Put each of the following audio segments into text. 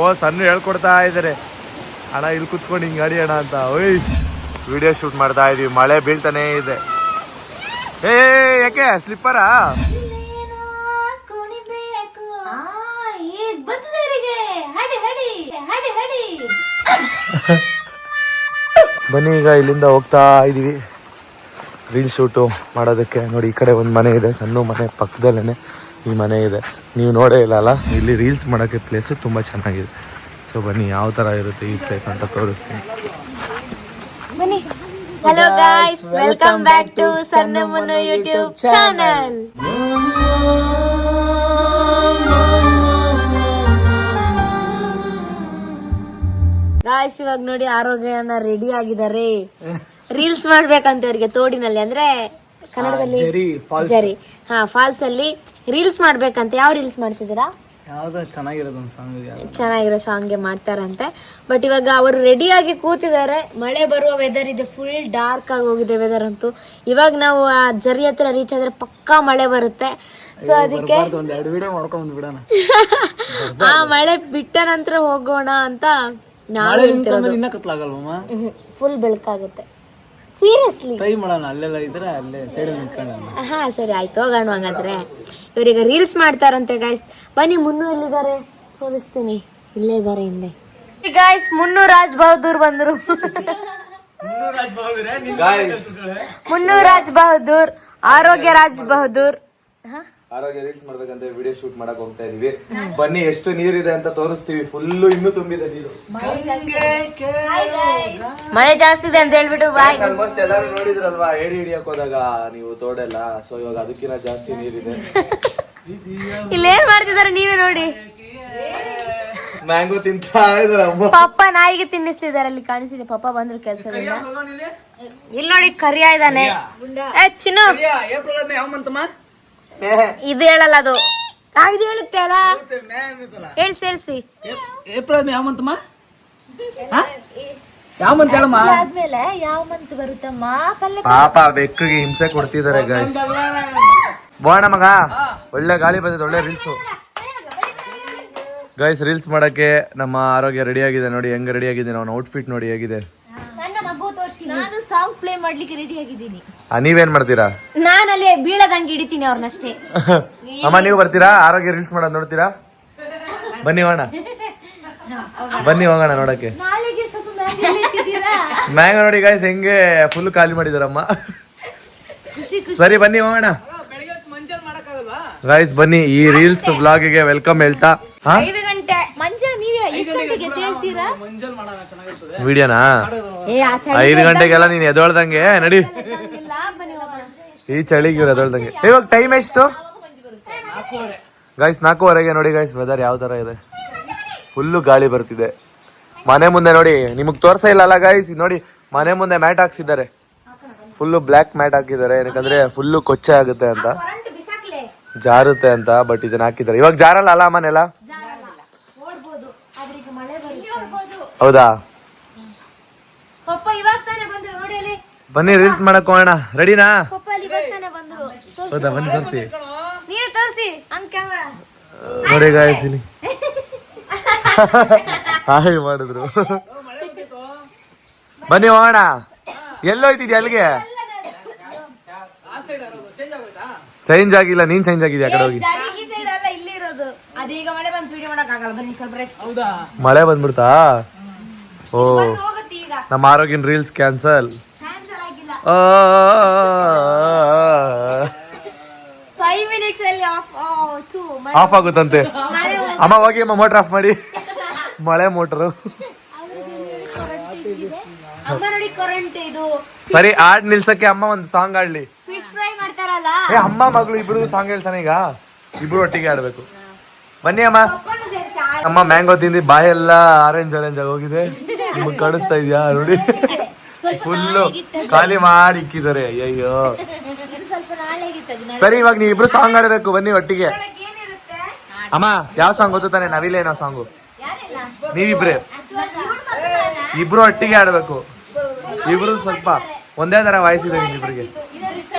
ಓ ಸಣ್ಣ ಹೇಳ್ಕೊಡ್ತಾ ಇದ್ದಾರೆ. ಅಣ್ಣ ಇಲ್ಲಿ ಕುತ್ಕೊಂಡು ಹಿಂಗೆ ಅಡಿಯೋಣ ಅಣ್ಣ ಅಂತ. ಓಯ್ ವಿಡಿಯೋ ಶೂಟ್ ಮಾಡ್ತಾ ಇದೀವಿ. ಮಳೆ ಬೀಳ್ತಾನೇ ಇದೆ. ಏ ಯಾಕೆ? ಸ್ಲಿಪ್ಪರಾ ಬನ್ನಿ ಈಗ ಇಲ್ಲಿಂದ ಹೋಗ್ತಾ ಇದೀವಿ. ರೀಲ್ ಶೂಟು ಮಾಡೋದಕ್ಕೆ. ನೋಡಿ ಈ ಕಡೆ ಒಂದು ಮನೆ ಇದೆ. ಸಣ್ಣ ಮನೆ ಪಕ್ಕದಲ್ಲೇ ಈ ಮನೆ ಇದೆ. ನೀವು ನೋಡೇ ಇಲ್ಲ ಅಲ್ಲ? ಇಲ್ಲಿ ರೀಲ್ಸ್ ಮಾಡೋಕ್ಕೆ ಪ್ಲೇಸು ತುಂಬ ಚೆನ್ನಾಗಿದೆ. ಸೊ ಬನ್ನಿ ಯಾವ ಥರ ಇರುತ್ತೆ ಈ ಪ್ಲೇಸ್ ಅಂತ ತೋರಿಸ್ತೀನಿ. Hello guys welcome back to ಸಣ್ಣ ಮುನ್ನು ಯೂಟ್ಯೂಬ್ ಚಾನಲ್ ಗಾಯ್ಸ್ ಇವಾಗ ನೋಡಿ ಆರೋಗ್ಯನ ರೆಡಿ ಆಗಿದ್ದಾರೆ. ರೀಲ್ಸ್ ಮಾಡ್ಬೇಕಂತ ಅವ್ರಿಗೆ ತೋಡಿನಲ್ಲಿ. ಅಂದ್ರೆ ಕನ್ನಡದಲ್ಲಿ ಜರಿ ಹಾ ಫಾಲ್ಸ್ ಅಲ್ಲಿ ರೀಲ್ಸ್ ಮಾಡ್ಬೇಕಂತ ಯಾವ ರೀಲ್ಸ್ ಮಾಡ್ತಿದ್ದೀರಾ? ಚೆನ್ನಾಗಿರೋ ಚೆನ್ನಾಗಿರೋದು ಒಂದು ಸಾಂಗ್ ಚೆನ್ನಾಗಿರೋ ಸಾಂಗ್ಗೆ ಮಾಡ್ತಾರಂತೆ. ಬಟ್ ಇವಾಗ ಅವರು ರೆಡಿ ಆಗಿ ಕೂತಿದ್ದಾರೆ. ಮಳೆ ಬರುವ ವೆದರ್ ಇದೆ ಫುಲ್ ಡಾರ್ಕ್ ಆಗಿ ಹೋಗಿದೆ ವೆದರ್ ಅಂತೂ. ಇವಾಗ ನಾವು ಆ ಜರಿ ಹತ್ರ ರೀಚ್ ಆದ್ರೆ ಪಕ್ಕಾ ಮಳೆ ಬರುತ್ತೆ. ಸೊ ಅದಕ್ಕೆ ಆ ಮಳೆ ಬಿಟ್ಟ ನಂತರ ಹೋಗೋಣ ಅಂತ ನಾಳೆ ಫುಲ್ ಬೆಳಕಾಗುತ್ತೆ. ಸೀರಿಯಸ್ಲಿ ಟ್ರೈ ಮಾಡೋಣ ಅಲ್ಲೆಲ್ಲ ಇದ್ರೆ ಅಲ್ಲೇ ಸೈಡ್ ನಿಂತ್ಕೊಂಡು ಹಾ ಸರಿ ಆಯ್ತು ಹೋಗೋಣ ಹಂಗಾದ್ರೆ. ಇವರೀಗ ರೀಲ್ಸ್ ಮಾಡ್ತಾರಂತೆ ಗಾಯ್ಸ್ ಬನ್ನಿ ಮುನ್ನೂರ್ ಎಲ್ಲಿದ್ದಾರೆ ತೋರಿಸ್ತೀನಿ. ಇಲ್ಲೇ ಇದ್ದಾರೆ ಹಿಂದೆ. ಗಾಯ್ಸ್ ಮುನ್ನೂರ್ ರಾಜ್ ಬಹದ್ದೂರ್ ಬಂದ್ರು. ಮುನ್ನೂರ್ ರಾಜ್ ಬಹದ್ದೂರ್ ಆರೋಗ್ಯ ರಾಜ್ ಬಹದ್ದೂರ್. ಹಾ? ಆರೋಗ್ಯ ರೀಲ್ಸ್ ಮಾಡ್ಬೇಕಂತ ವಿಡಿಯೋ ಶೂಟ್ ಮಾಡಕ್ ಹೋಗ್ತಾ ಇದೀವಿ. ಬನ್ನಿ ಎಷ್ಟು ನೀರಿದೆ ಅಂತ ತೋರಿಸ್ತೀವಿ. ಫುಲ್ಲು ಇನ್ನೂ ತುಂಬಿದೆ ನೀರು. ಮಳೆ ಜಾಸ್ತಿ ಇದೆ ಅಂತ ಹೇಳ್ಬಿಟ್ಟು ಬಾಯ್ ಆಲ್ಮೋಸ್ಟ್ ಎಲ್ಲಾರು ನೋಡಿದ್ರಲ್ವಾ? ಏಡಿ ಹಿಡಿಯಕ್ ಹೋದಾಗ ನೀವು ತೋಡೆಲ್ಲ. ಸೊ ಇವಾಗ ಅದಕ್ಕಿಂತ ಜಾಸ್ತಿ ನೀರಿದೆ. ಇಲ್ಲೇನ್ ಮಾಡ್ತಿದಾರೆ ನೀವೇ ನೋಡಿ. ಮ್ಯಾಂಗೋ ತಿಂತಾ ಇದಾರೆ ಅಮ್ಮ. ಪಪ್ಪ ನಾಯಿಗೆ ತಿನ್ನಿಸ್ತಿದಾರೆ ಅಲ್ಲಿ ಕಾಣಿಸಿದೆ ಪಪ್ಪ ಬಂದ್ರು ಕೆಲ್ಸದಿಂದ. ಇಲ್ಲಿ ನೋಡಿ ಕರಿಯ ಇದಾನೆ ಏ ಚಿನ್ನು. ಇದು ಹೇಳಲ್ಲ ಅದು. ಆ, ಇದು ಹೇಳುತ್ತೆ ಅಲ್ಲ? ಹೇಳ್ಸಿ ಹೇಳ್ಸಿ. ಏಪ್ರಿಲ್ ಯಾವ ಮಂತಮ್ಮ ಯಾವ ಮಂತ್ ಹೇಳಮ್ಮ? ಆದ್ಮೇಲೆ ಯಾವ ಮಂತ್ ಬರುತ್ತಮ್ಮ? ಪಲ್ಲೆ ಪಾಪ ಬೆಕ್ಕಿಗೆ ಹಿಂಸೆ ಕೊಡ್ತಿದ್ದಾರೆ ಗೈಸ್ ಬೋಣ ಮಗ. ಒಳ್ಳೆ ಗಾಳಿ ಬಂದಿದೆ ಒಳ್ಳೆ ರೀಲ್ಸ್ ಗೈಸ್ ರೀಲ್ಸ್ ಮಾಡಕ್ಕೆ ನಮ್ಮ ಆರೋಗ್ಯ ರೆಡಿ ಆಗಿದೆ ನೋಡಿ. ಹೆಂಗ್ ರೆಡಿ ಆಗಿದೆ ಅವನ ಔಟ್ಫಿಟ್ ನೋಡಿ ಹೇಗಿದೆ. ನನ್ನ ಮಗು ತೋರಿಸಿ ನಾನು ಸಾಂಗ್ ಪ್ಲೇ ಮಾಡ್ಲಿಕ್ಕೆ ರೆಡಿ ಆಗಿದ್ದೀನಿ. ನೀವೇನ್ ಮಾಡ್ತೀರಾ? ನಾನು ಅಲ್ಲಿ ಬೀಳದಂಗೆ ಹಿಡಿತೀನಿ ಅವ್ರನ್ನಷ್ಟೇ. ಅಮ್ಮ ನೀವು ಬರ್ತೀರಾ? ಆರೋಗ್ಯ ರೀಲ್ಸ್ ಮಾಡೋದ್ ನೋಡ್ತೀರಾ? ಬನ್ನಿ ಹೋಗೋಣ. ಬನ್ನಿ ಹೋಗೋಣ ನೋಡಕ್ಕೆ. ಮ್ಯಾಗಿ ನೋಡಿ ಗಾಯ್ಸ್ ಹೆಂಗೆ ಫುಲ್ ಖಾಲಿ ಮಾಡಿದಾರಮ್ಮ. ಸರಿ ಬನ್ನಿ ಹೋಗೋಣ. ಗಾಯ್ಸ್ ಬನ್ನಿ ಈ ರೀಲ್ಸ್ ಬ್ಲಾಗಿಗೆ ವೆಲ್ಕಮ್ ಹೇಳ್ತಾ. ಹಾ? ಐದು ಗಂಟೆ. ಮಂಜ ನೀವೇ ಎಷ್ಟು ಗಂಟೆಗೆ ಹೇಳ್ತೀರಾ ಮಂಜಲ್ ಮಾಡೋಣ ಚೆನ್ನಾಗಿರ್ತದೆ. ವಿಡಿಯೋನಾ ಐದು ಗಂಟೆಗೆಲ್ಲ ನೀನ್ ಎದೊಳ್ದಂಗೆ ನಡಿ. ಈ ಚಳಿಗೆ ಎದೊಳ್ದಂಗೆ ಇವಾಗ ಟೈಮ್ ಎಷ್ಟು? ಗಾಯ್ಸ್ ಗೈಸ್ ನಾಲ್ಕೂವರೆಗೆ ನೋಡಿ ಗೈಸ್ ವೆದರ್ ಯಾವ ತರ ಇದೆ. ಫುಲ್ಲು ಗಾಳಿ ಬರ್ತಿದೆ. ಮನೆ ಮುಂದೆ ನೋಡಿ ನಿಮಗ್ ತೋರ್ಸ ಇಲ್ಲ ಅಲ್ಲ ಗೈಸ್ ನೋಡಿ ಮನೆ ಮುಂದೆ ಮ್ಯಾಟ್ ಹಾಕ್ಸಿದ್ದಾರೆ. ಫುಲ್ಲು ಬ್ಲ್ಯಾಕ್ ಮ್ಯಾಟ್ ಹಾಕಿದ್ದಾರೆ. ಏನಕ್ಕಂದ್ರೆ ಫುಲ್ಲು ಕೊಚ್ಚೆ ಆಗುತ್ತೆ ಅಂತ. ಜಾರುತ್ತೆ ಅಂತ ಬಟ್ ಇದನ್ನ ಹಾಕಿದ್ದಾರೆ. ಇವಾಗ ಜಾರಲ್ಲ ಅಲ್ಲ ಮನೆಲ್ಲ ಹೌದಾ? ಬನ್ನಿ ರೀಲ್ಸ್ ಮಾಡಕ್ ಹೋಗೋಣ. ರೆಡಿನಾ ಪಪ್ಪ ಅಲ್ಲಿ ಇವಾಗ ತಾನೇ ಬಂದ್ರು ತೋರ್ಸಿ ಹೌದಾ ಬನ್ನಿ ತೋರಿಸಿ. ನೀವೇ ತೋರಿಸಿ ಅನ್ ಕ್ಯಾಮರಾ ನೋಡಿ ಗಾಯ್ಸ್ ಇಲ್ಲಿ. ಹಾಯ್ ಮಾಡಿದ್ರು. ಬನ್ನಿ ಹೋಗೋಣ. ಎಲ್ಲೋಯ್ತಿದ್ಯಾ ಅಲ್ಲಿಗೆ? ಚೇಂಜ್ ಆಗಿಲ್ಲ ನೀನ್ ಚೇಂಜ್ ಆಗಿದ್ಯಾ ಆ ಕಡೆ ಹೋಗಿ? ಮಳೆ ಬಂತು ವಿಡಿಯೋ ಮಾಡಕ್ ಬನ್ನಿ ಸ್ವಲ್ಪ ರೆಸ್ಟ್ ಹೌದಾ? ಮಳೆ ಬಂದ್ಬಿಡ್ತಾ? ಓ ಹೋಗುತ್ತೆ ಈಗ. ನಮ್ಮ ಆರೋಗ್ಯನ ರೀಲ್ಸ್ ಕ್ಯಾನ್ಸಲ್ ಕ್ಯಾನ್ಸಲ್ ಆಗಿಲ್ಲ. ಆ. ಫೈವ್ ಮಿನಿಟ್ಸ್ ಅಲ್ಲಿ ಆಫ್ ಥೂ ಆಫ್ ಆಗುತ್ತಂತೆ. ಮಳೆ ಅಮ್ಮ ಹೋಗಿ ಅಮ್ಮ ಮೋಟರ್ ಆಫ್ ಮಾಡಿ. ಮಳೆ ಮೋಟರು ಅಮ್ಮ ನೋಡಿ ಕರೆಂಟ್ ಇದು. ಸರಿ ಹಾಡ್ ನಿಲ್ಸಕ್ಕೆ ಅಮ್ಮ ಒಂದು ಸಾಂಗ್ ಆಡ್ಲಿ ಫಿಶ್ ಫ್ರೈ ಮಾಡ್ತಾರಲ್ಲ? ಏ ಅಮ್ಮ ಮಗಳು ಇಬ್ರು ಸಾಂಗ್ ಹೇಳ್ತಾನೆ ಈಗ? ಇಬ್ರು ಒಟ್ಟಿಗೆ ಆಡ್ಬೇಕು ಬನ್ನಿ ಅಮ್ಮ. ಪಪ್ಪನು ಅಮ್ಮ ಮ್ಯಾಂಗೋ ತಿಂದಿ ಬಾಯಿ ಎಲ್ಲ ಆರೆಂಜ್ ಆರೆಂಜ್ ಆಗಿ ಹೋಗಿದೆ. ನಿಮ್ಗೆ ಕಾಣಿಸ್ತಾ ಇದೆಯಾ? ನೋಡಿ. ಫುಲ್ಲು ಖಾಲಿ ಮಾಡಿ ಇಕ್ಕಿದ್ದಾರೆ. ಅಯ್ಯಯ್ಯೋ. ಸರಿ ಇವಾಗ ನೀವು ಇಬ್ರು ಸಾಂಗ್ ಆಡಬೇಕು ಬನ್ನಿ ಒಟ್ಟಿಗೆ. ಏನಿರುತ್ತೆ? ಅಮ್ಮ ಯಾವ ಸಾಂಗ್ ಗೊತ್ತಾನೆ ನವಿಲೇನೋ ಸಾಂಗು ನೀವಿಬ್ರೆ. ಇಬ್ರು ಒಟ್ಟಿಗೆ ಆಡಬೇಕು ಇಬ್ರು ಸ್ವಲ್ಪ ಒಂದೇ ತರ ವಾಯ್ಸ್ ಇದೆ ನಿಮ್ಮಿಬ್ರಿಗೆ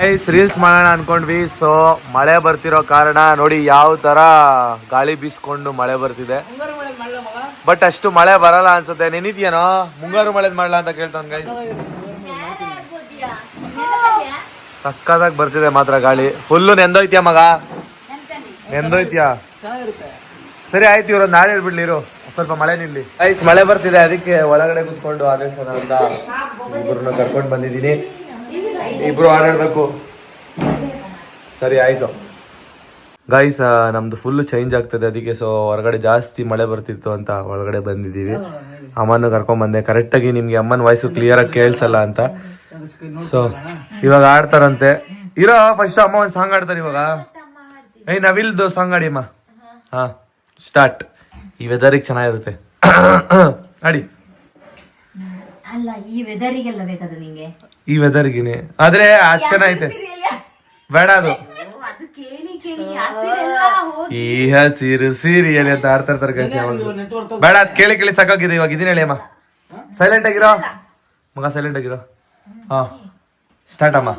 ಐಸ್ ರೀಲ್ಸ್ ಮಾಡೋಣ ಅನ್ಕೊಂಡ್ವಿ ಸೊ ಮಳೆ ಬರ್ತಿರೋ ಕಾರಣ ನೋಡಿ ಯಾವ ತರ ಗಾಳಿ ಬೀಸ್ಕೊಂಡು ಮಳೆ ಬರ್ತಿದೆ. ಮುಂಗಾರು ಮಳೆ ಮಳೆ ಮಗ ಬಟ್ ಅಷ್ಟು ಮಳೆ ಬರಲ್ಲ ಅನ್ಸುತ್ತೆ. ನೆನಿದ್ಯೇನೋ? ಮುಂಗಾರು ಮಳೆದ್ ಮಾಡ್ಲಾ ಅಂತ ಕೇಳ್ತಾನೆ ಗೈಸ್ ಸಕ್ಕತ್ತಾಗಿ ಬರ್ತಿದೆ ಮಾತ್ರ ಗಾಳಿ. ಫುಲ್ಲು ನೆಂದೋಯ್ತ್ಯಾ ಮಗ? ನೆಂದೋಯ್ತಿಯಾ? ಸರಿ ಆಯ್ತು ಇವ್ರ ನಾಳೆ ಹೇಳ್ಬಿಡ್ಲಿ ಇರು. ಸ್ವಲ್ಪ ಮಳೆ ನಿಲ್ಲಿ. ಐಸ್ ಮಳೆ ಬರ್ತಿದೆ ಅದಕ್ಕೆ ಒಳಗಡೆ ಕುತ್ಕೊಂಡು ಆಡಳಿಸೋಣ ಅಂತ ಇಬ್ಬರನ್ನ ಕರ್ಕೊಂಡು ಬಂದಿದ್ದೀನಿ. ಇಬ್ರು ಆಡಾಡ್ಬೇಕು ಸರಿ ಆಯ್ತು. ಗೈಸ್ ನಮ್ದು ಫುಲ್ ಚೇಂಜ್ ಆಗ್ತದೆ. ಅದಕ್ಕೆ ಸೊ ಹೊರಗಡೆ ಜಾಸ್ತಿ ಮಳೆ ಬರ್ತಿತ್ತು ಅಂತ ಒಳಗಡೆ ಬಂದಿದ್ದೀವಿ. ಅಮ್ಮನ ಕರ್ಕೊಂಡ್ ಬಂದೆ. ಕರೆಕ್ಟಾಗಿ ನಿಮ್ಗೆ ಅಮ್ಮನ ವಾಯ್ಸು ಕ್ಲಿಯರ್ ಆಗಿ ಕೇಳಿಸಲ್ಲ ಅಂತ. ಸೊ ಇವಾಗ ಆಡ್ತಾರಂತೆ. ಇರೋ ಫಸ್ಟ್ ಅಮ್ಮ ಒಂದು ಸಾಂಗ್ ಆಡ್ತಾರೆ ಇವಾಗ. ಏಯ್ ನವಿಲ್ದು ಸಾಂಗ್ ಆಡಿ ಅಮ್ಮ. ಹಾ ಸ್ಟಾರ್ಟ್ ಈ ವೆದರಿಗೆ ಚೆನ್ನಾಗಿರುತ್ತೆ. ಆಡಿ ಅಲ್ಲ ಈ ವೆದರಿಗೆಲ್ಲ ಬೇಕಾದ ನಿಂಗೆ? ಈ ವೆದರ್ಗಿನಿ ಆದ್ರೆ ಅದ್ ಚೆನ್ನಾಗೈತೆ ಬೇಡ ಅದು. ಅದು ಕೇಳಿ ಕೇಳಿ. ಹಸಿರೆಲ್ಲ ಹೋಗಿ. ಈ ಹಸಿರು ಸೀರಿಯಲ್ ಅಂತ ಆಡ್ತಾ ಇರ್ತಾರೆ. ಬೇಡ ಅದ್ ಕೇಳಿ ಕೇಳಿ ಸಾಕಾಗಿದೆ ಇವಾಗ. ಇದೀನಿ ಹೇಳಿ ಅಮ್ಮ. ಸೈಲೆಂಟ್ ಆಗಿರೋ? ಮಗ ಸೈಲೆಂಟ್ ಆಗಿರೋ? ಹಾ. ಸ್ಟಾರ್ಟ್ ಅಮ್ಮ.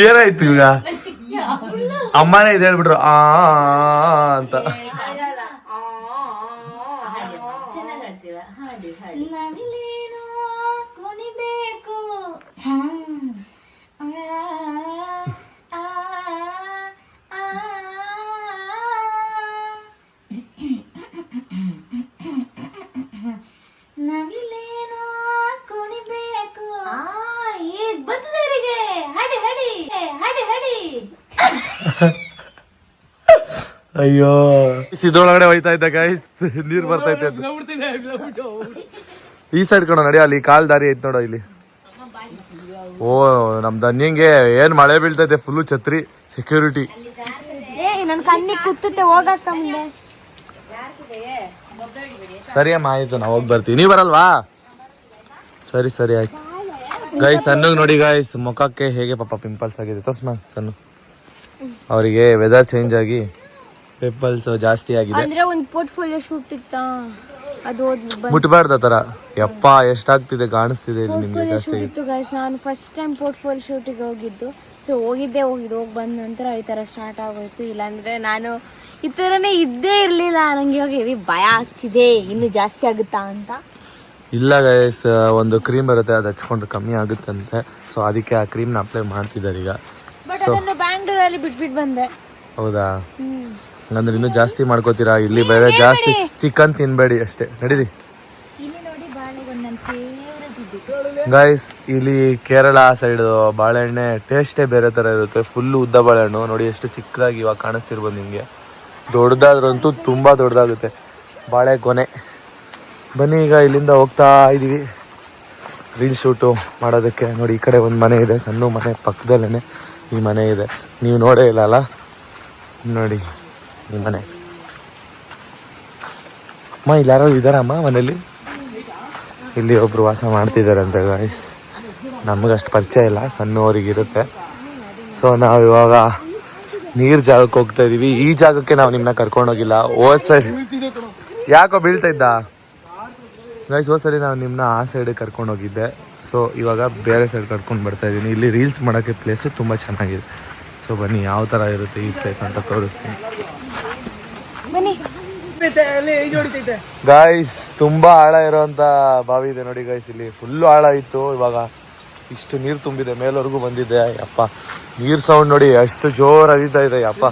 ಏನಾಯ್ತು ಈಗ ಅಮ್ಮನೇ ಇದು ಹೇಳ್ಬಿಟ್ರು ಆ ಅಂತ ಚೆನ್ನಾಗಿ ಹಾಡ್ತೀರ ಹಾಡಿ ಹಾಡಿ ನವಿಲೇನೋ ಕುಣಿಬೇಕು ನವಿಲೇನೋ ಕುಣಿಬೇಕು ಈಗ ಬರ್ತದವರಿಗೆ ಹಾಡಿ ಹಾಡಿ ಹಾಡಿ ಹಾಡಿ ಅಯ್ಯೋ. ಇದ್ರೊಳಗಡೆ ಹೋಯ್ತಾ ಇದ್ದ ಗೈಸ್ ನೀರ್ ಬರ್ತಾ ಅಂತ ಈ ಸೈಡ್ ಕಣ ನಡಿ ಅಲ್ಲಿ ಕಾಲ್ ದಾರಿ ಐತ್ ನೋಡ ಇಲ್ಲಿ. ಓ ನಮ್ ದನ್ಯಂಗೆ ಏನ್ ಮಳೆ ಬೀಳ್ತೈತೆ ಫುಲ್ಲು ಛತ್ರಿ ಸೆಕ್ಯೂರಿಟಿ ಸರಿ ಅಮ್ಮ ಆಯ್ತು ನಾವು ಹೋಗಿ ಬರ್ತೀವಿ ನೀವ್ ಬರಲ್ವಾ? ಸರಿ ಸರಿ ಆಯ್ತು. ಗೈಸ್ ಸಣ್ಣಗ್ ನೋಡಿ ಗೈಸ್ ಮುಖಕ್ಕೆ ಹೇಗೆ ಪಾಪ ಪಿಂಪಲ್ಸ್ ಆಗಿದೆ. ತಸ್ಮ ಸಣ್ಣ ಅವರಿಗೆ ವೆದರ್ ಚೇಂಜ್ ಆಗಿ ಪಿಂಪಲ್ಸ್ ಜಾಸ್ತಿ ಆಗಿದೆ. ಅಂದ್ರೆ ಒಂದು ಪೋರ್ಟ್ಫೋಲಿಯೋ ಶೂಟ್ ಇತ್ತಾ? ಅದು ಮುಟ್ಬಾರ್ದ ತರ. ಯಪ್ಪ ಎಷ್ಟಾಗ್ತಿದೆ ಕಾಣಿಸ್ತಿದೆ ಇಲ್ಲಿ ನಿಮ್ಗೆ ಜಾಸ್ತಿ. ಇತ್ತು ಗೈಸ್ ನಾನು ಫಸ್ಟ್ ಟೈಮ್ ಪೋರ್ಟ್ಫೋಲಿಯೋ ಶೂಟಿಗೆ ಹೋಗಿದ್ದು. ಸೊ ಹೋಗಿದ್ದೆ ಹೋಗಿದ್ದು. ಹೋಗಿ ಬಂದ ನಂತರ ಈ ತರ ಸ್ಟಾರ್ಟ್ ಆಗೋಯ್ತು. ಇಲ್ಲಾಂದ್ರೆ ನಾನು ಈ ತರನೇ ಇದ್ದೇ ಇರ್ಲಿಲ್ಲ. ನಂಗೆ ಇವಾಗ ಹೆವಿ ಭಯ ಆಗ್ತಿದೆ. ಇನ್ನು ಜಾಸ್ತಿ ಆಗುತ್ತಾ ಅಂತ. ಇಲ್ಲ ಗೈಸ್ ಒಂದು ಕ್ರೀಮ್ ಬರುತ್ತೆ ಅದು ಹಚ್ಕೊಂಡ್ರೆ ಕಮ್ಮಿ ಆಗುತ್ತಂತೆ. ಸೊ ಅದಕ್ಕೆ ಆ ಕ್ರೀಮ್ನ ಅಪ್ಲೈ ಮಾಡ್ತಿದ್ದಾರೆ ಈಗ. ಬಟ್ ಅದನ್ನು ಬ್ಯಾಂಗ್ಳೂರಲ್ಲಿ ಬಿಟ್ಬಿಟ್ಟು ಬಂದೆ. ಹೌದಾ? ಹಂಗಂದ್ರೆ ಇನ್ನೂ ಜಾಸ್ತಿ ಮಾಡ್ಕೋತೀರಾ? ಇಲ್ಲಿ ಬೇರೆ ಜಾಸ್ತಿ ಚಿಕನ್ ತಿನ್ಬೇಡಿ ಅಷ್ಟೇ. ನಡೀರಿ. ಗೈಸ್ ಇಲ್ಲಿ ಕೇರಳ ಆ ಸೈಡ್ ಬಾಳೆಹಣ್ಣೆ ಟೇಸ್ಟೇ ಬೇರೆ ತರ ಇರುತ್ತೆ. ಫುಲ್ ಉದ್ದ ಬಾಳೆಹಣ್ಣು. ನೋಡಿ ಎಷ್ಟು ಚಿಕ್ಕದಾಗಿ ಇವಾಗ ಕಾಣಿಸ್ತಿರ್ಬೋದು ನಿಮಗೆ. ದೊಡ್ಡದಾದ್ರಂತೂ ತುಂಬಾ ದೊಡ್ಡದಾಗುತ್ತೆ. ಬಾಳೆ ಕೊನೆ ಬನ್ನಿ ಈಗ ಇಲ್ಲಿಂದ ಹೋಗ್ತಾ ಇದೀವಿ. ರೀಲ್ ಶೂಟು ಮಾಡೋದಕ್ಕೆ. ನೋಡಿ ಈ ಕಡೆ ಒಂದು ಮನೆ ಇದೆ. ಸಣ್ಣ ಮನೆ ಪಕ್ಕದಲ್ಲೇ ಈ ಮನೆ ಇದೆ. ನೀವು ನೋಡೇ ಇಲ್ಲ ಅಲ್ಲ? ನೋಡಿ. ಈ ಮನೆ ಅಮ್ಮ ಇಲ್ಲಿ ಯಾರೋ ಇದ್ದಾರಮ್ಮ ಮನೇಲಿ? ಇಲ್ಲಿ ಒಬ್ರು ವಾಸ ಮಾಡ್ತಿದ್ದಾರೆ ಅಂತ ಗಾಯ್ಸ್ ನಮಗಷ್ಟು ಪರಿಚಯ ಇಲ್ಲ, ಸಣ್ಣವರಿಗೆ ಇರುತ್ತೆ. ಸೊ ನಾವು ಇವಾಗ ನೀರ್ ಜಾಗಕ್ಕೆ ಹೋಗ್ತಾ ಇದೀವಿ. ಈ ಜಾಗಕ್ಕೆ ನಾವು ನಿಮ್ಮನ್ನ ಕರ್ಕೊಂಡೋಗಿಲ್ಲ ಓ ಸರಿ ಯಾಕೋ ಬೀಳ್ತಾ ಇದ್ದ? ಗೈಸ್ ಓ ಸರಿ ನಾವು ನಿಮ್ಮನ್ನ ಆ ಸೈಡ್ ಕರ್ಕೊಂಡೋಗಿದ್ದೆ ಸೊ ಇವಾಗ ಬೇರೆ ಸೈಡ್ ಕರ್ಕೊಂಡು ಬರ್ತಾ ಇದ್ದೀನಿ ಇಲ್ಲಿ ರೀಲ್ಸ್ ಮಾಡೋಕ್ಕೆ ಪ್ಲೇಸು ತುಂಬ ಚೆನ್ನಾಗಿದೆ. ಸೊ ಬನ್ನಿ ಯಾವ ಥರ ಇರುತ್ತೆ ಈ ಪ್ಲೇಸ್ ಅಂತ ತೋರಿಸ್ತೀನಿ. ಗಾಯ್ಸ್ ತುಂಬಾ ಆಳ ಇರೋಂತ ಬಾವಿ ಇದೆ ನೋಡಿ ಗಾಯ್ಸ್ ಇಲ್ಲಿ ಫುಲ್ಲು ಆಳ ಇತ್ತು. ಇವಾಗ ಇಷ್ಟು ನೀರು ತುಂಬಿದೆ ಮೇಲ್ವರೆಗೂ ಬಂದಿದೆ. ಅಪ್ಪ ನೀರ್ ಸೌಂಡ್ ನೋಡಿ ಅಷ್ಟು ಜೋರ್ ಹರಿತಾ ಇದೆ ಅಪ್ಪ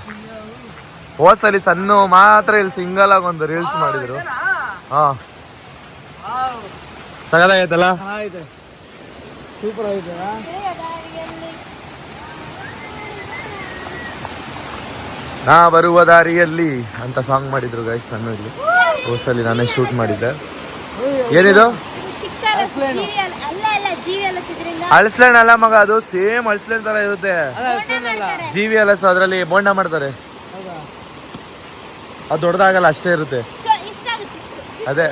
ಹೋದ್ಸಲಿ ಸಣ್ಣ ಮಾತ್ರ ಇಲ್ಲಿ ಸಿಂಗಲ್ ಆಗಿ ಒಂದು ರೀಲ್ಸ್ ಮಾಡಿದ್ರು. ಹಾ. ಸಗದಾಗೈತಲ್ಲ ಸೂಪರ್ ಆಗೈತೆ ನಾ ಬರುವ ದಾರಿಯಲ್ಲಿ ಅಂತ ಸಾಂಗ್ ಮಾಡಿದ್ರು ಗೈಸ್ ಸಣ್ಣ ಇಲ್ಲಿ. ನಾನೇ ಶೂಟ್ ಮಾಡಿದ್ದೆ. ಏನಿದು? ಅಳಸ್ಲೇನ್ ಅಲ್ಲ ಮಗ ಅದು ಸೇಮ್ ಅಳಸ್ಲೇನ್ ತರ ಇರುತ್ತೆ. ಜೀವಿ ಅಲ್ಲ ಸೊ ಅದ್ರಲ್ಲಿ ಬೋಂಡ ಮಾಡ್ತಾರೆ. ಅದು ದೊಡ್ಡದಾಗಲ್ಲ ಅಷ್ಟೇ ಇರುತ್ತೆ. ಅದೇ.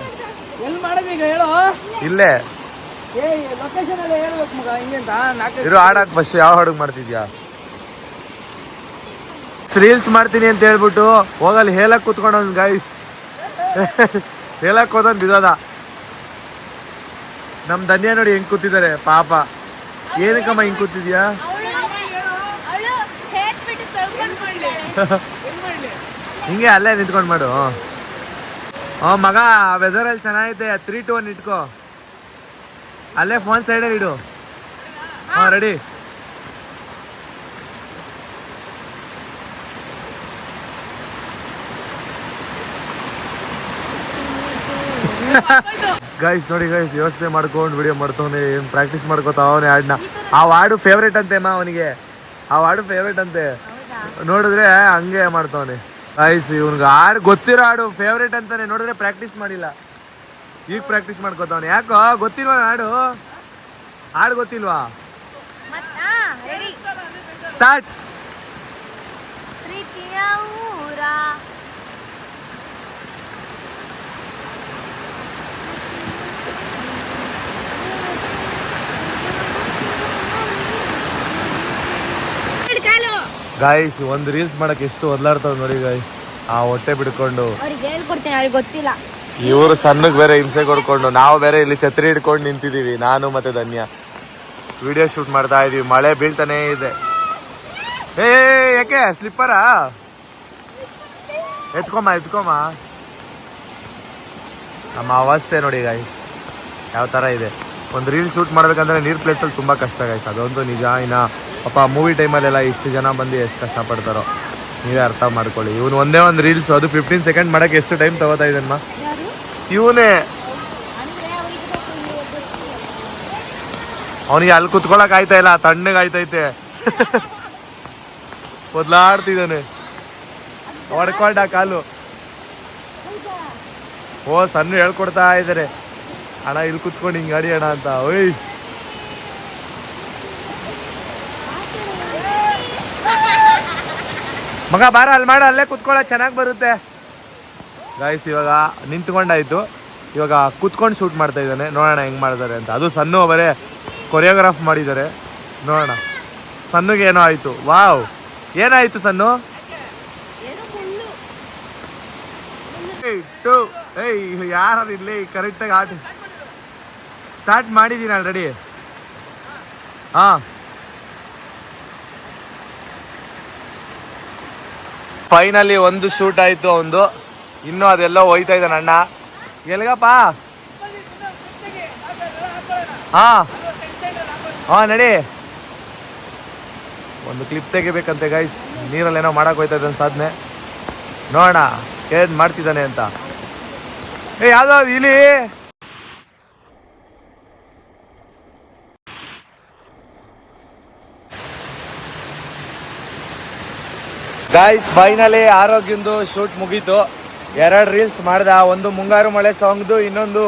ಇಲ್ಲೇ. ಇರು ಆಡಕ್ ಫಸ್ಟ್ ಯಾವ ಹಾಡುಗ್ ಮಾಡ್ತಿದ್ಯಾ? ರೀಲ್ಸ್ ಮಾಡ್ತೀನಿ ಅಂತ ಹೇಳ್ಬಿಟ್ಟು ಹೋಗಲ್ಲಿ ಹೇಳಕ್ ಕುತ್ಕೊಂಡ ಗೈಸ್ ಹೇಳಕ್ ಹೋದನ್ ಬಿದೋದ ನಮ್ ಧನ್ಯ ನೋಡಿ ಹೆಂಗ್ ಕೂತಿದ್ದಾರೆ ಪಾಪ. ಏನಕ್ಕಮ್ಮ ಹಿಂಗ್ ಕೂತಿದ್ಯಾ? ಹಿಂಗೆ ಅಲ್ಲೇ ನಿಂತ್ಕೊಂಡ್ ಮಾಡು. ಹ್ಞೂ ಮಗ ವೆದರ್ ಅಲ್ಲಿ ಚೆನ್ನಾಗೈತೆ. ತ್ರೀ ಟು ಒನ್ ಇಟ್ಕೋ. ಅಲ್ಲೇ ಫೋನ್ ಸೈಡಲ್ಲಿ ಇಡು. ಹಾಂ ರೆಡಿ ಗೈಸ್ ನೋಡಿ ಗೈಸ್ ಯೋಚನೆ ಮಾಡ್ಕೊಂಡು ವಿಡಿಯೋ ಮಾಡ್ತವನೆ ಏನ್ ಪ್ರಾಕ್ಟೀಸ್ ಮಾಡ್ಕೋತಾವನೆ ಹಾಡ್ನ ಆ ಹಾಡು ಫೇವ್ರೇಟ್ ಅಂತೆ ಅಮ್ಮ ಅವನಿಗೆ. ಆ ಹಾಡು ಫೇವ್ರೇಟ್ ಅಂತೆ. ನೋಡಿದ್ರೆ ಹಂಗೆ ಮಾಡ್ತವನೆ. ಗೈಸ್ ಇವ್ನಿಗೆ ಹಾಡು ಗೊತ್ತಿರೋ ಹಾಡು ಫೇವ್ರೇಟ್ ಅಂತಾನೆ ನೋಡಿದ್ರೆ ಪ್ರಾಕ್ಟೀಸ್ ಮಾಡಿಲ್ಲ. ಈಗ ಪ್ರಾಕ್ಟೀಸ್ ಮಾಡ್ಕೋತಾವನೆ. ಯಾಕೋ ಗೊತ್ತಿಲ್ವಾ ಹಾಡು? ಹಾಡು ಗೊತ್ತಿಲ್ವಾ? ಸ್ಟಾರ್ಟ್ ಪ್ರೀತಿಯ ಊರ ಗಾಯ್ಸ್ ಒಂದು ರೀಲ್ಸ್ ಮಾಡಕ್ಕೆ ಎಷ್ಟು ಒದ್ಲಾಡ್ತಾವ್ ನೋಡಿ ಗಾಯ್ಸ್ ಆ ಹೊಟ್ಟೆ ಬಿಡ್ಕೊಂಡು. ಅವ್ರಿಗೆ ಹೇಳ್ಕೊಡ್ತೇನೆ ಅವ್ರಿಗೆ ಗೊತ್ತಿಲ್ಲ. ಇವರು ಸಣ್ಣಗೆ ಬೇರೆ ಹಿಂಸೆ ಕೊಡ್ಕೊಂಡು ನಾವು ಬೇರೆ ಇಲ್ಲಿ ಛತ್ರಿ ಹಿಡ್ಕೊಂಡು ನಿಂತಿದೀವಿ ನಾನು ಮತ್ತೆ ಧನ್ಯ. ವಿಡಿಯೋ ಶೂಟ್ ಮಾಡ್ತಾ ಇದೀವಿ ಮಳೆ ಬೀಳ್ತಾನೆ ಇದೆ. ಏ ಯಾಕೆ? ಸ್ಲಿಪ್ಪರಾ ಎತ್ಕೊಮ್ಮ ಎತ್ಕೊಮ್ಮ ನಮ್ಮ ಅವಸ್ಥೆ ನೋಡಿ ಗಾಯ್ಸ್ ಯಾವ ತರ ಇದೆ. ಒಂದು ರೀಲ್ ಶೂಟ್ ಮಾಡ್ಬೇಕಂದ್ರೆ ನೀರ್ ಪ್ಲೇಸಲ್ಲಿ ತುಂಬಾ ಕಷ್ಟ ಗಾಯ್ಸ್ ಅದೊಂದು ನಿಜ ಇನ್ನ ಪಾಪ ಮೂವಿ ಟೈಮಲ್ಲೆಲ್ಲ ಇಷ್ಟು ಜನ ಬಂದು ಎಷ್ಟು ಕಷ್ಟಪಡ್ತಾರೋ. ನೀವೇ ಅರ್ಥ ಮಾಡ್ಕೊಳ್ಳಿ. ಇವನು ಒಂದೇ ಒಂದು ರೀಲ್ಸ್ ಅದು ಫಿಫ್ಟೀನ್ ಸೆಕೆಂಡ್ ಮಾಡಕ್ಕೆ ಎಷ್ಟು ಟೈಮ್ ತಗೋತಾ ಇದೆಮ್ಮ ಇವನೇ. ಅವನಿಗೆ ಅಲ್ಲಿ ಕುತ್ಕೊಳಕ್ ಆಯ್ತಾ ಇಲ್ಲ ತಣ್ಣಗೆ ಆಯ್ತೈತೆ. ಒದ್ಲಾಡ್ತಿದ್ದಾನೆ. ಹೊಡ್ಕೊಂಡ ಕಾಲು. ಓ ಸಣ್ಣ ಹೇಳ್ಕೊಡ್ತಾ ಇದ್ದಾರೆ ಅಣ್ಣ ಇಲ್ಲಿ ಕುತ್ಕೊಂಡು ಹಿಂಗೆ ಅಡಿ ಅಣ್ಣ ಅಂತ. ಓಯ್. ಮಗ ಬಾರ, ಅಲ್ಲಿ ಮಾಡ, ಅಲ್ಲೇ ಕುತ್ಕೊಳ್ಳ, ಚೆನ್ನಾಗಿ ಬರುತ್ತೆ. ಗಾಯ್ಸ್ ಇವಾಗ ನಿಂತ್ಕೊಂಡಾಯ್ತು. ಇವಾಗ ಕುತ್ಕೊಂಡು ಶೂಟ್ ಮಾಡ್ತಾ ಇದ್ದಾನೆ. ನೋಡೋಣ ಹೆಂಗ್ ಮಾಡ್ತಾರೆ ಅಂತ. ಅದು ಸಣ್ಣ ಬರೇ ಕೊರಿಯೋಗ್ರಾಫ್ ಮಾಡಿದ್ದಾರೆ. ನೋಡೋಣ. ಸಣ್ಣಗೆ ಏನೋ ಆಯಿತು. ವಾವ್ ಏನಾಯ್ತು ಸಣ್ಣು ಟು ಏಯ್ ಯಾರು ಇಲ್ಲಿ ಕರೆಕ್ಟಾಗಿ ಆಟ ಸ್ಟಾರ್ಟ್ ಮಾಡಿದ್ದೀನಿ ಆಲ್ರೆಡಿ ಹಾ. ಫೈನಲಿ ಒಂದು ಶೂಟ್ ಆಯ್ತು ಒಂದು ಇನ್ನು ಅದೆಲ್ಲ ಹೋಯ್ತಾ ಇದ್ದಾನೆ ಅಣ್ಣ. ಎಲ್ಗಪ್ಪ ಹಾ. ಹಾ, ನಡಿ. ಒಂದು ಕ್ಲಿಪ್ ತೆಗಿಬೇಕಂತೆ ಗಾಯ್ ನೀರಲ್ಲಿ ಏನೋ ಮಾಡಕ್ ಹೋಯ್ತಾ ಇದ್ದಾನೆ ಸಾಧನೆ. ನೋಡೋಣ ಏನ್ ಮಾಡ್ತಿದ್ದಾನೆ ಅಂತ. ಏ, ಯಾವ್ದೋ, ಇಲ್ಲಿ? ಗಾಯ್ಸ್ ಫೈನಲಿ ಆರೋಗ್ಯಂದು ಶೂಟ್ ಮುಗೀತು. ಎರಡು ರೀಲ್ಸ್ ಮಾಡ್ದ ಒಂದು ಮುಂಗಾರು ಮಳೆ ಸಾಂಗ್ದು ಇನ್ನೊಂದು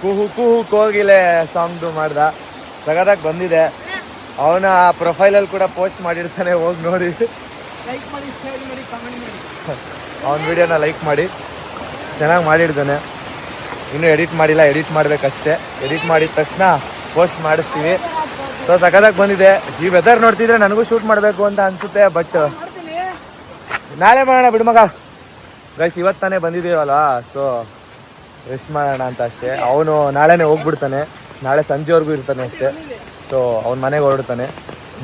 ಕುಹು ಕುಹು ಕೋಗಿಲೆ ಸಾಂಗ್ದು ಮಾಡ್ದ. ಸಗದಾಗಿ ಬಂದಿದೆ. ಅವನ ಪ್ರೊಫೈಲಲ್ಲಿ ಕೂಡ ಪೋಸ್ಟ್ ಮಾಡಿರ್ತಾನೆ ಹೋಗಿ ನೋಡಿ. ಅವನ ವಿಡಿಯೋನ ಲೈಕ್ ಮಾಡಿ. ಚೆನ್ನಾಗಿ ಮಾಡಿರ್ತಾನೆ. ಇನ್ನೂ ಎಡಿಟ್ ಮಾಡಿಲ್ಲ ಎಡಿಟ್ ಮಾಡಬೇಕಷ್ಟೇ. ಎಡಿಟ್ ಮಾಡಿದ ತಕ್ಷಣ ಪೋಸ್ಟ್ ಮಾಡಿಸ್ತೀವಿ. ಸೊ ಸಖತ್ತಾಗಿ ಬಂದಿದೆ. ಈ ವೆದರ್ ನೋಡ್ತಿದ್ರೆ ನನಗೂ ಶೂಟ್ ಮಾಡಬೇಕು ಅಂತ ಅನಿಸುತ್ತೆ ಬಟ್ ನಾಳೆ ಮಾಡೋಣ ಬಿಡು ಮಗ. ಗೈಸ್ ಇವತ್ತು ತಾನೇ ಸೊ ರೆಸ್ಟ್ ಮಾಡೋಣ ಅಂತ ಅಷ್ಟೇ. ಅವನು ನಾಳೆನೇ ಹೋಗ್ಬಿಡ್ತಾನೆ. ನಾಳೆ ಸಂಜೆವರೆಗೂ ಇರ್ತಾನೆ ಅಷ್ಟೇ. ಸೊ ಅವ್ನ ಮನೆಗೆ ಹೊರಡ್ತಾನೆ.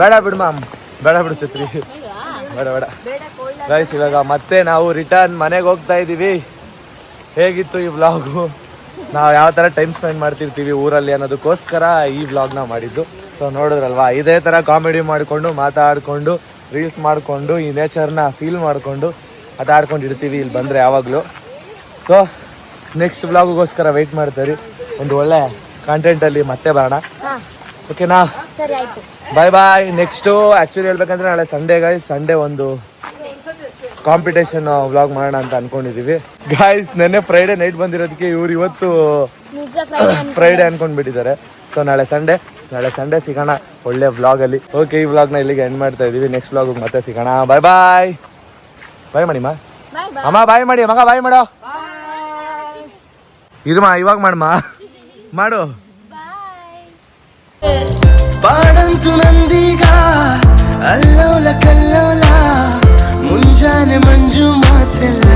ಬೇಡ ಬಿಡು ಮ್ಯಾಮ್ ಬೇಡ ಬಿಡು ಛತ್ರಿ. ಬೇಡ ಬೇಡ. ಗೈಸ್ ಇವಾಗ ಮತ್ತೆ ನಾವು ರಿಟರ್ನ್ ಮನೆಗೆ ಹೋಗ್ತಾ ಇದ್ದೀವಿ. ಹೇಗಿತ್ತು ಈ ವ್ಲಾಗು ನಾವು ಯಾವ ಥರ ಟೈಮ್ ಸ್ಪೆಂಡ್ ಮಾಡ್ತಿರ್ತೀವಿ ಊರಲ್ಲಿ ಅನ್ನೋದಕ್ಕೋಸ್ಕರ ಈ ವ್ಲಾಗ್ನ ಮಾಡಿದ್ದು. ಸೊ ನೋಡಿದ್ರಲ್ವಾ? ಇದೇ ಥರ ಕಾಮಿಡಿ ಮಾಡಿಕೊಂಡು, ಮಾತಾಡಿಕೊಂಡು ರೀಲ್ಸ್ ಮಾಡಿಕೊಂಡು ಈ ನೇಚರ್ನ ಫೀಲ್ ಮಾಡಿಕೊಂಡು ಆಟಾಡ್ಕೊಂಡು ಇರ್ತೀವಿ ಇಲ್ಲಿ ಬಂದರೆ ಯಾವಾಗಲೂ. ಸೊ ನೆಕ್ಸ್ಟ್ ಬ್ಲಾಗಿಗೋಸ್ಕರ ವೆಯ್ಟ್ ಮಾಡ್ತೀರಿ ಒಂದು ಒಳ್ಳೆ ಕಾಂಟೆಂಟಲ್ಲಿ ಮತ್ತೆ ಬರೋಣ. ಓಕೆನಾ ಬಾಯ್ ಬಾಯ್ ನೆಕ್ಸ್ಟು ಆ್ಯಕ್ಚುಲಿ ಹೇಳ್ಬೇಕಂದ್ರೆ ನಾಳೆ ಸಂಡೇ ಗಾಯ್ಸ್ ಸಂಡೇ ಒಂದು ಕಾಂಪಿಟೇಷನ್ ವ್ಲಾಗ್ ಮಾಡೋಣ ಅಂತ ಅನ್ಕೊಂಡಿದೀವಿ. ಗಾಯ್ಸ್ ನೆನ್ನೆ ಫ್ರೈಡೆ ನೈಟ್ ಬಂದಿರೋದಕ್ಕೆ ಇವ್ರು ಇವತ್ತು ಫ್ರೈಡೆ ಅನ್ಕೊಂಡ್ಬಿಟ್ಟಿದ್ದಾರೆ. ಸೊ ನಾಳೆ ಸಂಡೇ ನಾಳೆ ಸಂಡೇ ಸಿಗೋಣ ಒಳ್ಳೆ ವ್ಲಾಗಲ್ಲಿ ಓಕೆ ಈ ವ್ಲಾಗ್ನ ಇಲ್ಲಿಗೆ ಎಂಡ್ ಮಾಡ್ತಾ ಇದೀವಿ. ನೆಕ್ಸ್ಟ್ ವ್ಲಾಗ್ ಮತ್ತೆ ಸಿಗೋಣ. ಬಾಯ್ ಬಾಯ್ ಬಾಯ್ ಮಾಡಿಮ್ಮ ಅಮ್ಮ ಬಾಯ್ ಮಾಡಿ ಮಗ ಬಾಯ್ ಮಾಡೋ. ಇರುಮ ಇವಾಗ ಮಾಡಮ್ಮ ಮಾಡು. ಪಾಡಂತು ನಂದೀಗ ಅಲ್ಲೋಲ ಕಲ್ಲೋಲ ಮುಂಜಾನೆ ಮಂಜು ಮಾತೆಲ್ಲ.